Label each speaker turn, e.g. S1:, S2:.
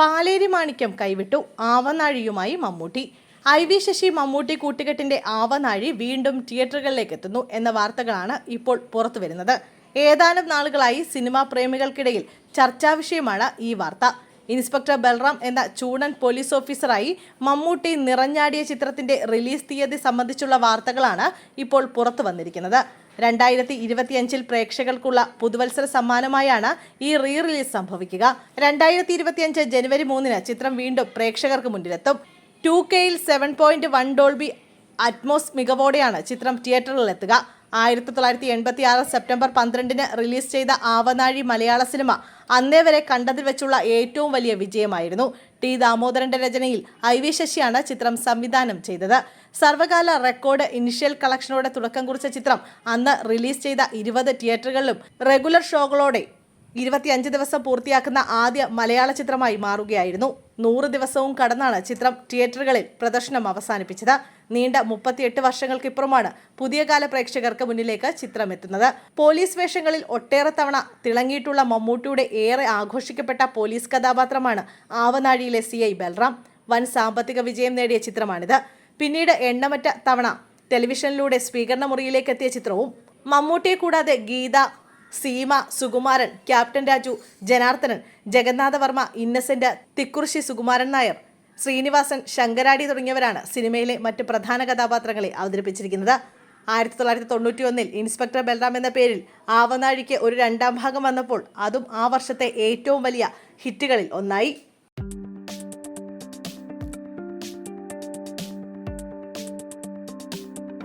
S1: പാലേരി മാണിക്യം കൈവിട്ടു. ആവനാഴിയുമായി Mammootty. I V Sasi Mammootty കൂട്ടുകെട്ടിന്റെ ആവനാഴി വീണ്ടും തിയേറ്ററുകളിലേക്ക് എത്തുന്നു എന്ന വാർത്തകളാണ് ഇപ്പോൾ പുറത്തു വരുന്നത്. ഏതാനും നാളുകളായി സിനിമാ പ്രേമികൾക്കിടയിൽ ചർച്ചാ വിഷയമാണ് ഈ വാർത്ത. ഇൻസ്പെക്ടർ ബൽറാം എന്ന ചൂടൻ പോലീസ് ഓഫീസറായി മമ്മൂട്ടി നിറഞ്ഞാടിയ ചിത്രത്തിന്റെ റിലീസ് തീയതി സംബന്ധിച്ചുള്ള വാർത്തകളാണ് ഇപ്പോൾ പുറത്തു വന്നിരിക്കുന്നത്. രണ്ടായിരത്തി ഇരുപത്തിയഞ്ചിൽ പ്രേക്ഷകർക്കുള്ള പുതുവത്സര സമ്മാനമായാണ് ഈ റീ റിലീസ് സംഭവിക്കുക. രണ്ടായിരത്തി ഇരുപത്തിയഞ്ച് ജനുവരി മൂന്നിന് ചിത്രം വീണ്ടും പ്രേക്ഷകർക്ക് മുന്നിലെത്തും. ടു കെയിൽ seven point one Dolby Atmos മികവോടെയാണ് ചിത്രം തിയേറ്ററിലെത്തുക ആയിരത്തി തൊള്ളായിരത്തി എൺപത്തി ആറ് സെപ്റ്റംബർ പന്ത്രണ്ടിന് റിലീസ് ചെയ്ത ആവനാഴി മലയാള സിനിമ അന്നേ വരെ കണ്ടതിൽ വെച്ചുള്ള ഏറ്റവും വലിയ വിജയമായിരുന്നു. ടി ദാമോദരന്റെ രചനയിൽ ഐ വി ശശിയാണ് ചിത്രം സംവിധാനം ചെയ്തത്. സർവകാല റെക്കോർഡ് ഇനിഷ്യൽ കളക്ഷനോടെ തുടക്കം കുറിച്ച ചിത്രം അന്ന് റിലീസ് ചെയ്ത ഇരുപത് തിയേറ്ററുകളിലും റെഗുലർ ഷോകളോടെ ഇരുപത്തിയഞ്ച് ദിവസം പൂർത്തിയാക്കുന്ന ആദ്യ മലയാള ചിത്രമായി മാറുകയായിരുന്നു. നൂറ് ദിവസവും കടന്നാണ് ചിത്രം തിയേറ്ററുകളിൽ പ്രദർശനം അവസാനിപ്പിച്ചത്. നീണ്ട മുപ്പത്തിയെട്ട് വർഷങ്ങൾക്കിപ്പുറമാണ് പുതിയ കാല പ്രേക്ഷകർക്ക് മുന്നിലേക്ക് ചിത്രം എത്തുന്നത് പോലീസ് വേഷങ്ങളിൽ ഒട്ടേറെ തവണ തിളങ്ങിയിട്ടുള്ള മമ്മൂട്ടിയുടെ ഏറെ ആഘോഷിക്കപ്പെട്ട പോലീസ് കഥാപാത്രമാണ് ആവനാഴിയിലെ സി ഐ ബൽറാം. വൻ സാമ്പത്തിക വിജയം നേടിയ ചിത്രമാണിത്. പിന്നീട് എണ്ണമറ്റ തവണ ടെലിവിഷനിലൂടെ സ്വീകരണ മുറിയിലേക്ക് എത്തിയ ചിത്രവും മമ്മൂട്ടിയെ കൂടാതെ ഗീത സീമ സുകുമാരൻ ക്യാപ്റ്റൻ രാജു ജനാർദ്ദനൻ ജഗന്നാഥവർമ്മ ഇന്നസെന്റ് തിക്കുറിശി സുകുമാരൻ നായർ ശ്രീനിവാസൻ ശങ്കരാടി തുടങ്ങിയവരാണ് സിനിമയിലെ മറ്റ് പ്രധാന കഥാപാത്രങ്ങളെ അവതരിപ്പിച്ചിരിക്കുന്നത്. ആയിരത്തി തൊള്ളായിരത്തി തൊണ്ണൂറ്റി ഒന്നിൽ ഇൻസ്പെക്ടർ ബൽറാം എന്ന പേരിൽ ആവനാഴിക്ക് ഒരു രണ്ടാം ഭാഗം വന്നപ്പോൾ അതും ആ വർഷത്തെ ഏറ്റവും വലിയ ഹിറ്റുകളിൽ ഒന്നായി.